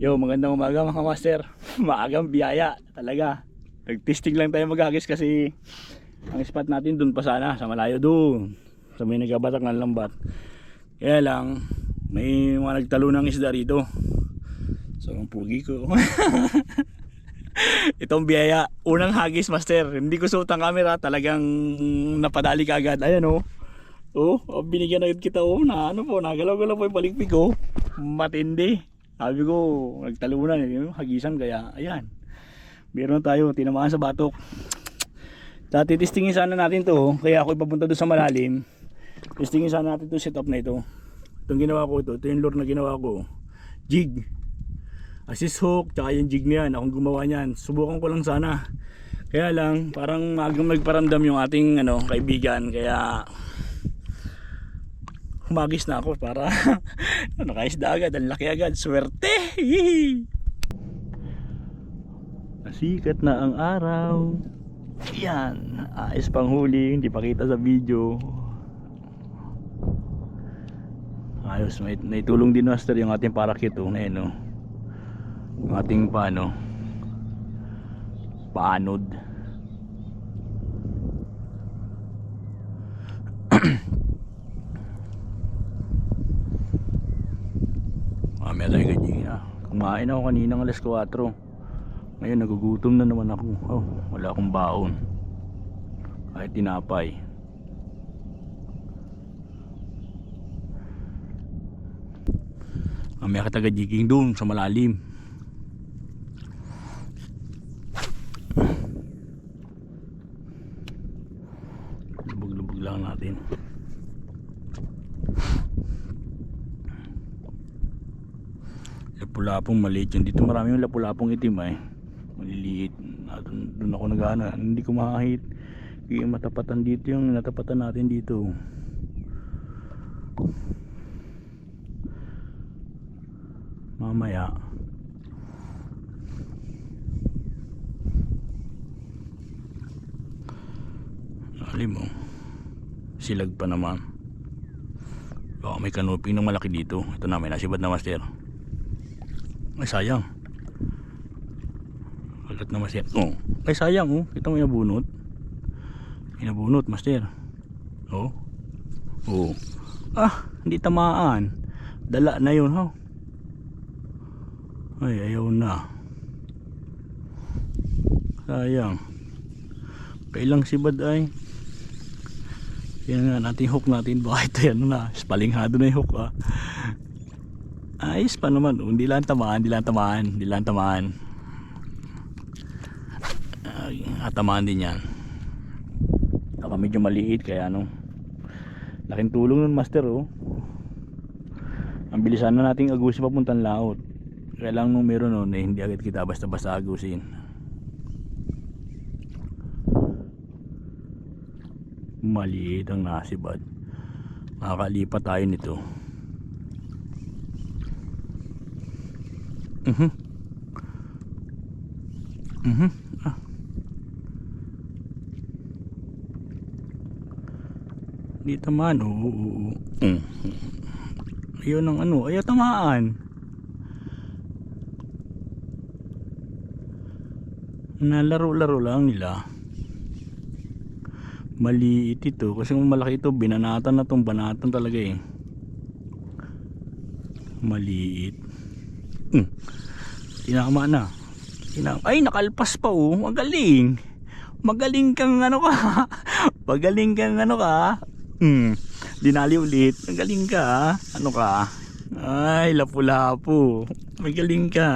Yo, magandang umaga mga master. Maagang biyaya talaga. Nag-testing lang tayo maghagis kasi ang spot natin dun pa sana, sa malayo dun. Sa may nagabatak ng lambat. Kaya lang, may mga nagtalo ng isda rito. So, ang pugi ko. Itong biyaya, unang hagis master. Hindi ko suot ang camera, talagang napadali ka agad. Ayan oh. Oh, oh, binigyan agad kita oh, na ano po, nagalaw-galaw po yung balikpik oh. Matindi. Sabi ko, nagtalunan yung hagisan kaya ayan. Meron tayo tinamaan sa batok. Dati testingin sana natin to, kaya ako ipapunta doon sa malalim. Testingin sana natin to setup na ito. Itong ginawa ko ito, ito yung lure na ginawa ko. Jig. Assist hook, tsaka yung jig na yan, akong gumawa niyan. Subukan ko lang sana. Kaya lang, parang magang nagparamdam yung ating ano, kaibigan, kaya humagis na ako para nakaisda agad, ang laki agad, swerte! Hihi! Nasikat na ang araw. Yan, ayos pang huli, hindi pa kita sa video. Ayos, may, may tulong din master yung ating parakit oh, na yun oh. Yung ating paano, paanod. Mamaya tayo ganyan na. Kumain ako kanina ng alas 4. Ngayon nagugutom na naman ako. Oh, wala akong baon. Kahit tinapay. Mamaya ka taga-jigging doon sa malalim. Lubog-lubog lang natin. Lapulapong maliit yun. Dito marami yung lapulapong itim eh. Maliliit. Ah, Doon, doon ako nagana. Hindi ko makahit. Yung matapatan dito yung natapatan natin dito. Mamaya. Alim mo. Silag pa naman. Baka may kanuping ng malaki dito. Ito na, may nasibad na master. Ay, sayang. Kagat na master. Oh. Ay, sayang oh. Kita mo yung nabunot. May nabunot, master. Oh. Oh. Ah, hindi tamaan. Dala na yun, ha. Ay, ayaw na. Sayang. Kailang sibad ay. Yan nga natin hook natin. Baka ito yan na. Spalinghado na yung hook ah. Ayos pa naman. oh. Hindi lang tamaan. Hindi lang tamaan. Hindi lang tamaan. Ay, atamaan din yan. Saka medyo maliit kaya ano. Laking tulong nun master oh. Ang bilisan na nating agusin papuntang laot. Kaya lang nung meron nun eh, hindi agad kita basta-basta agusin. Maliit ang nasibad. Makakalipat tayo nito. Mhm. Mhm. Ah. Di tamaan. Oo, oo, oo. Mm. Ayun ang ano. Ayaw tamaan. Nalaro-laro lang nila. Maliit ito. Kasi kung malaki ito, binanatan na tong banatan talaga eh. Maliit. Hmm. Tinama na. Tinama. Ay, nakalpas pa oh. Magaling. Magaling kang ano ka. Magaling kang ano ka. Hmm. Dinali ulit. Magaling ka. Ano ka? Ay, lapu-lapu. Magaling ka.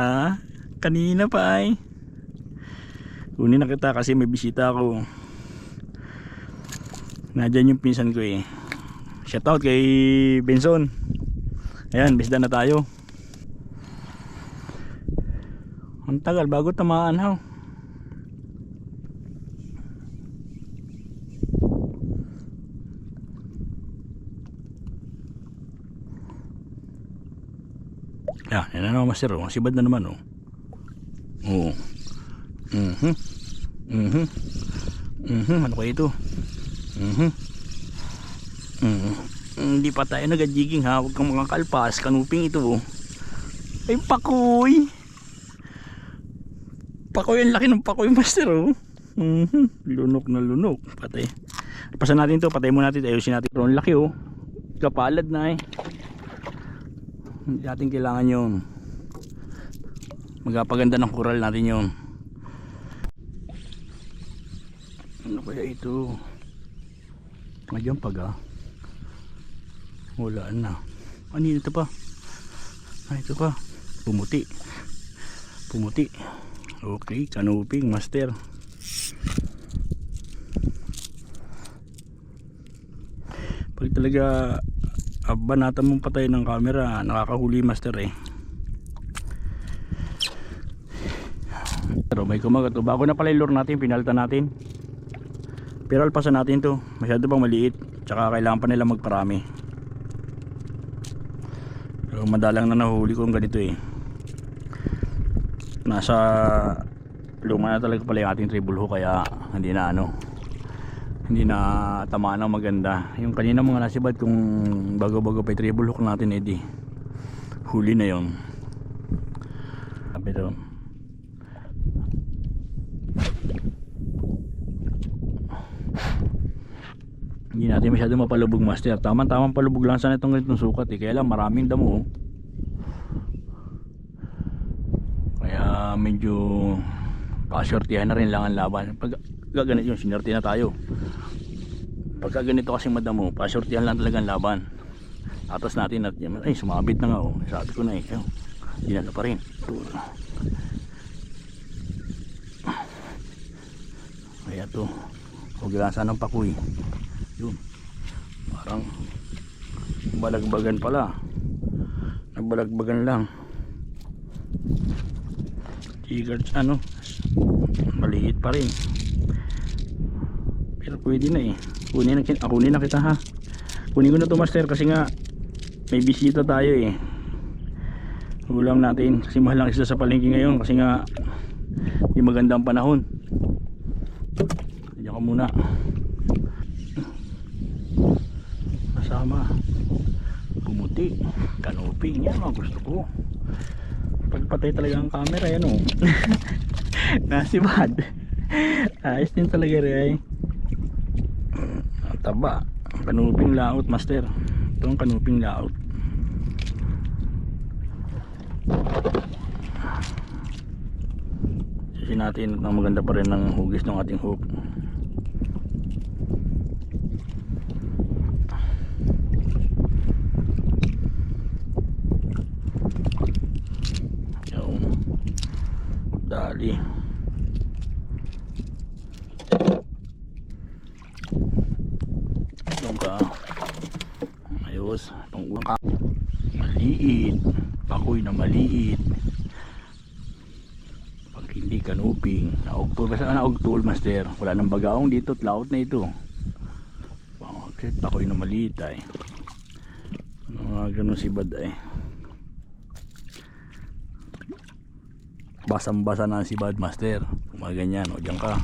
Kanina pa ay. Kunin na kita kasi may bisita ako. Nadyan yung pinsan ko eh. Shoutout kay Benson. Ayan, bisda na tayo. Ang tagal bago tamaan ha. Yan, yan na naman master oh. Sibad na naman oh. Oo. Mhm. Mhm. Mhm, ano kaya ito? Mhm. Mhm. Hindi pa tayo nagajiging ha. Huwag kang makakalpas. Kanuping ito oh. Ay, pakoy. Pakoy, ang laki ng pakoy, master, oh. Mhm, Lunok na lunok. Patay. Pasan natin to, patay muna natin, ayusin natin. Pero ang laki, oh. Kapalad na, eh. Hindi natin kailangan yun. Magpaganda ng coral natin yun. Ano kaya ito? Ngayon pag ah. Wala na. Ano ito pa? Ah, ito pa. Pumuti. Pumuti. Okay, canoping master. Pag talaga ah, banatan mong patay ng camera, nakakahuli master eh. Pero may kumagat. Bago na pala yung lure natin, pinalta natin. Pero alpasan natin to. Masyado pang maliit. Tsaka kailangan pa nila magparami. Pero madalang na nahuli ko ang ganito eh. Nasa luma na talaga pala yung ating treble hook kaya hindi na ano hindi na tamaan ng maganda. Yung kanina mga nasibad kung bago bago pa yung treble hook natin edi huli na yon pero hindi natin masyado mapalubog master. Tamang tamang palubog lang sana itong ganitong sukat eh. Kaya lang maraming damo oh. kaya medyo pasortihan na rin lang ang laban. Pag gaganit yung sinorti na tayo. Pagka ganito kasi madamo pasortihan lang talaga ang laban. Atas natin at ay sumabit na nga oh. Sabi ko na eh Ayun, dinala pa rin. Kaya to huwag lang sana ng pakuy yun parang balagbagan pala. Nagbalagbagan lang Tigard ano maliit pa rin. Pero pwede na eh. Kunin na, ah, kunin na kita ha. Kunin ko na to master kasi nga may bisita tayo eh. Ulam natin kasi mahal lang isla sa palengke ngayon kasi nga di magandang panahon. Diyan ka muna. Kasama. Pumuti kanoping yan ang gusto ko pagpatay talaga ang camera yan oh nasibad ayos din talaga rin taba. Kanuping laot master. Ito ang kanuping laot. Sisi natin at ang maganda pa rin ng hugis ng ating hook Yung dali. Yung ka? Ayos. Itong maliit. Pakoy na maliit. Pag hindi kanuping naugtol basta naugtol master. Wala nang bagaong dito. Laot na ito. Okay, pakoy na maliit ay. Mga ganun si bad ay basang basa na si bad master kung mga ganyan o dyan ka.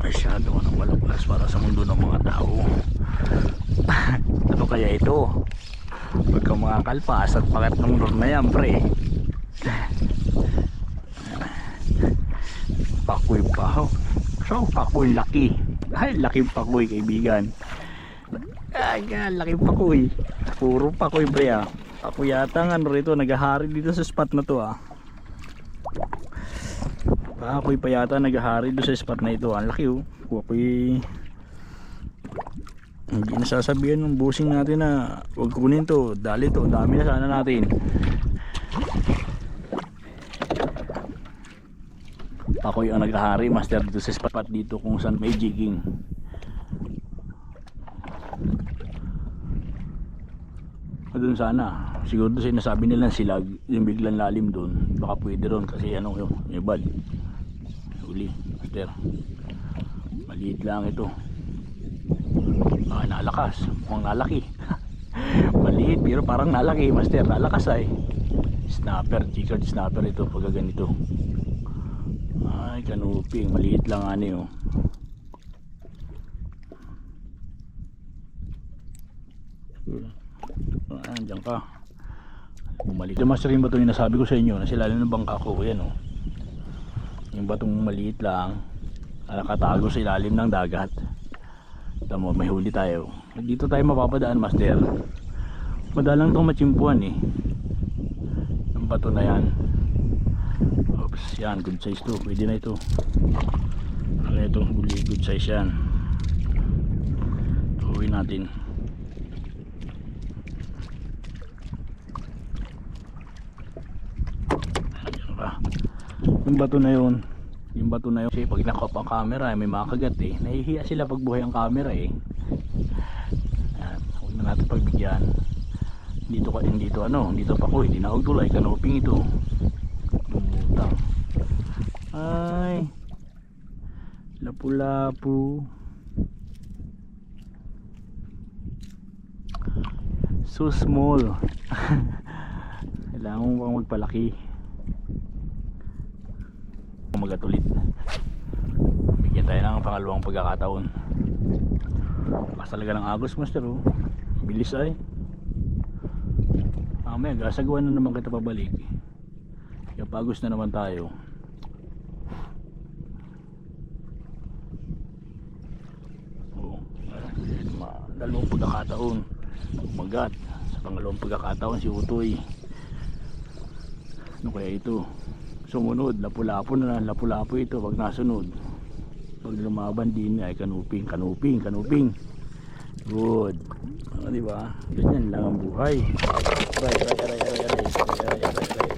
Masyado ka ng malabas para sa mundo ng mga tao. Ano kaya ito? Pagka mga kalpas at pakat ng lor na yan pre. Pakoy pa so pakoy laki. Ay laki pakoy kaibigan. Ay laki pakoy. Puro pakoy pre ah. Pakoy yata ano rito. Naghahari dito sa spot na to ah Pakoy pa yata naghahari doon sa spot na ito. Ang laki oh. Pakoy hindi nasasabihan ng busing natin na huwag kunin to. Dali to. Dami na sana natin. Pakoy ang naghahari master dito sa spot dito kung saan may jigging. doon sana siguro doon sinasabi nila silag yung biglang lalim doon baka pwede ron kasi ano yung may huli master maliit lang ito ah nalakas mukhang nalaki maliit pero parang nalaki master nalakas ay snapper jigard snapper ito pag ganito ay kanuping maliit lang ani oh Ah, dyan ka. bumalik. Master yung bato yung nasabi ko sa inyo na sila ng bangka ko. Yan oh. Yung batong maliit lang. na Nakatago sa ilalim ng dagat. Tamo, may huli tayo. Dito tayo mapapadaan master. Madalang itong matsimpuan eh. Yung bato na yan. Oops, yan. Good size to. Pwede na ito. Ano ito? Good size yan. Tuwi natin. Ayan pa. Yung bato na yun. Yung bato na yun. Kasi pag nakop ang camera, may makagat eh. Nahihiya sila pag buhay ang camera eh. Ayan. Huwag na natin pagbigyan. Dito ka, hindi to ano, dito pa ko, hindi na ako tulay, kanoping ito. Lumutang. Ay. Lapu-lapu. So small. Kailangan mo pang magpalaki. Kumagat ulit. Bigyan tayo ng pangalawang pagkakataon. Lakas talaga ng agos master oh. Bilis ay. Mamaya gasagawa na naman kita pabalik. Kaya pagos na naman tayo. Oh, dalawang pagkakataon. Umagat. Sa pangalawang pagkakataon si Utoy. Ano kaya ito? Sumunod, lapu-lapu na lang, lapu-lapu ito pag nasunod. Pag lumaban din ay kanuping, kanuping, kanuping. Good. O, di ba? Ganyan lang ang buhay. Aray, aray, aray, aray, aray, aray, aray, aray.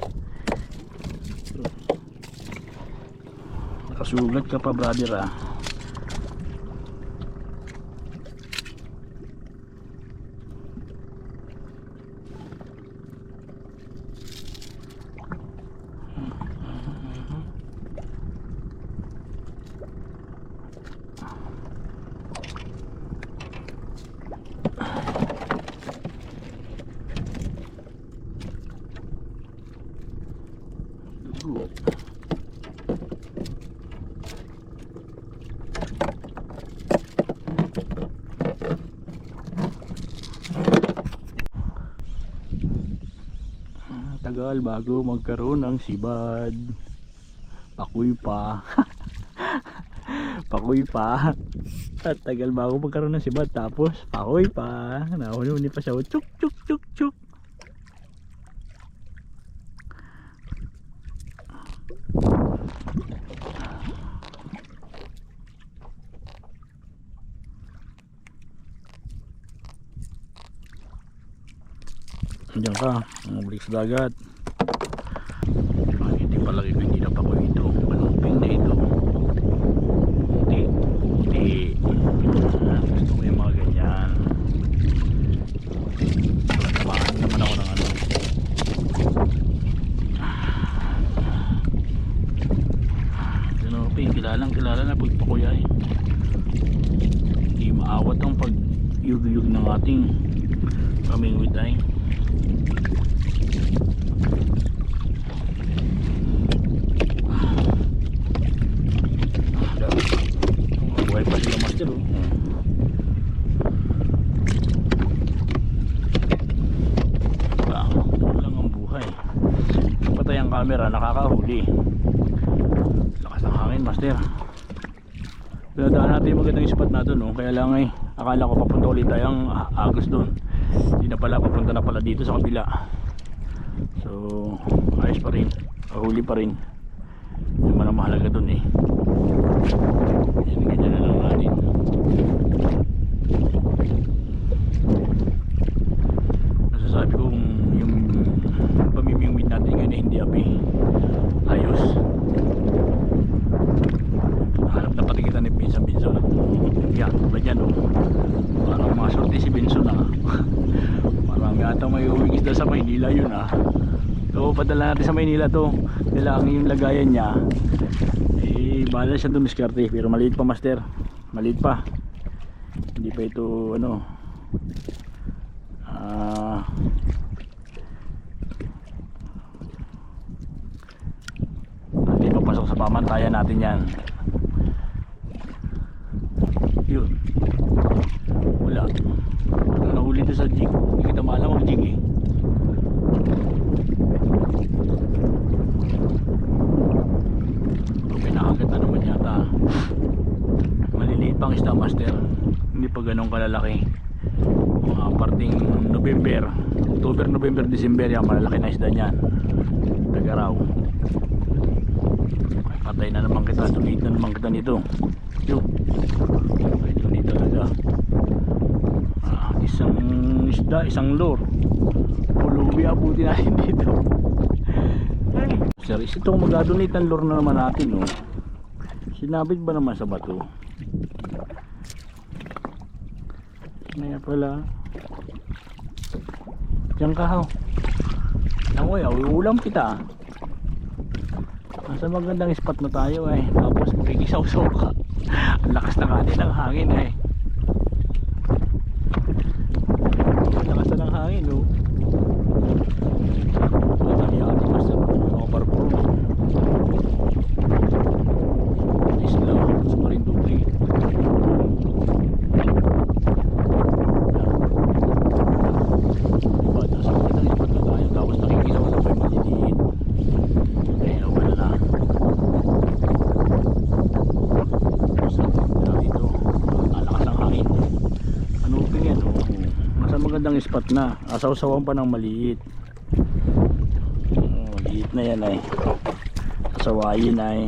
Nakasugat ka pa, brother, ah. Good. Ah, Tagal bago magkaroon ng sibad. Pakuy pa. pakuy pa. At tagal bago magkaroon ng sibad tapos pakuy pa. Nahuni pa siya. Chuk chuk chuk chuk. Diyan ka, sa dagat. Palagi ko hindi na pa ko ito. Panuping na ito. Hindi, hindi. Gusto ko yung mga ganyan. Tamaan naman ako ng ano. Panuping, kilalang kilala na pagpakuya eh. Hindi maawat ang pag-yug-yug ng ating pamingwit ay. Buhay pa sila master oh. Ah, ganun lang ang buhay. Patay ang camera, nakakahuli. Lakas ng hangin master. Pinadaan natin yung magandang spot natin no. Kaya lang ay akala ko papunta ulit tayong agos doon. Hindi na pala, papunta na pala dito sa kabila. So, ayos pa rin. Huli pa rin. Yung man ang mahalaga doon eh. Yan, ganyan na lang natin. Nasasabi ko kung yung pamimingwit natin ngayon hindi api. Ayos. Hanap na pati kita ni Pinsan Binson. Yan, tulad yan oh. Parang mga sorte si Binson ah. Marami ata may uwing isda sa Maynila yun ah. So padala natin sa Maynila to. Kailangan yung lagayan niya. Eh bahala siya dumiskarte pero maliit pa master. Maliit pa. Hindi pa ito ano. Ah So sa pamantayan natin yan. Yun. Wala. Ano nahuli to sa jig? Hindi kita maalam ang jig eh. Pinakagat na naman yata. Maliliit pang isda master. Hindi pa ganun kalalaki. Mga parting November. October, November, December yan. Malalaki na isda niyan. Tagaraw. Ay, patay na naman kita, tunit na naman kita nito. Yun. Ay, tunit talaga. Ah, isang isda, isang lure. Ulubi abuti natin dito. Sir, itong mag-adonate ng lure na naman natin, no? Sinabit ba naman sa bato? Kaya pala. Diyan ka, ho. Yaw, ulam kita. Nasa magandang spot na tayo, eh. Tapos makikisaw-saw ka. Ang lakas na kanin ng hangin, eh. Ang lakas na ng hangin, oh. Ang yan, master. Mga parkour. Isla, sa Marinduque. Diba, nasa magandang spot na tayo. Tapos nakikisaw na pa yung maliliit. Ayun, wala na. Sa na dito. Alakas ang hangin. Ano pa yan? Oh. Spot na. Asaw-sawan pa ng maliit. Oh, maliit na yan ay. Sasawayin ay.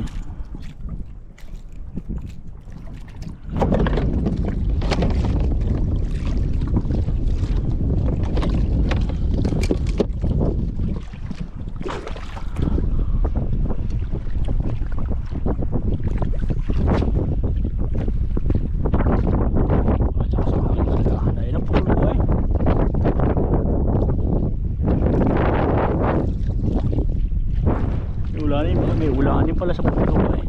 Alakas ang hangin talaga. Dahil ang pulo ay. May ulanin, may ulanin pala sa puno ay.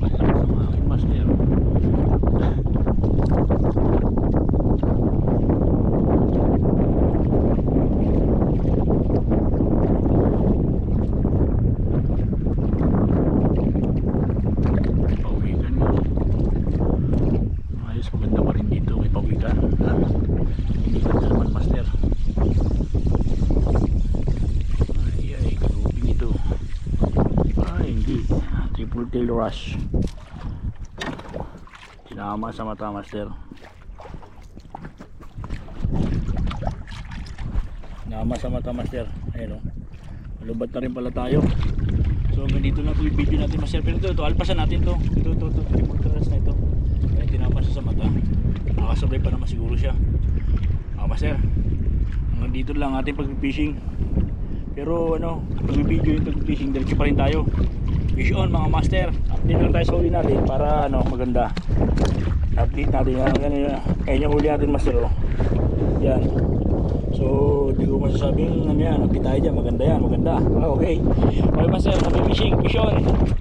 Malakas ang hangin, master. Pawikan mo. Ayos, maganda pa rin dito. May pawikan. Ah, Hindi ka na naman, master. Ay, ay, galupin ito. Ay, hindi. Triple tail rush. Sinama sa mata, master. Sinama sa mata, master. Ayun, o. Malubat na rin pala tayo. So hanggang dito na po yung video natin master. Pero ito, ito, alpasan natin to. Ito, ito, ito. Tail rush na ito. Kaya tinapasa sa mata. Nakakasabay pa naman siguro siya. Ah, master. Hanggang dito lang ating pag-fishing. Pero ano, pag-video yung pag-fishing, diretso pa rin tayo. Fish on mga master. Update lang tayo sa huli natin para ano, maganda. Update natin yan. Yan, yan. Ayan yung huli natin master. Oh. Yan. So, di ko masasabing ano yan. Update tayo dyan. Maganda yan. Maganda. Ah, okay. Okay master, happy fishing. Fish on.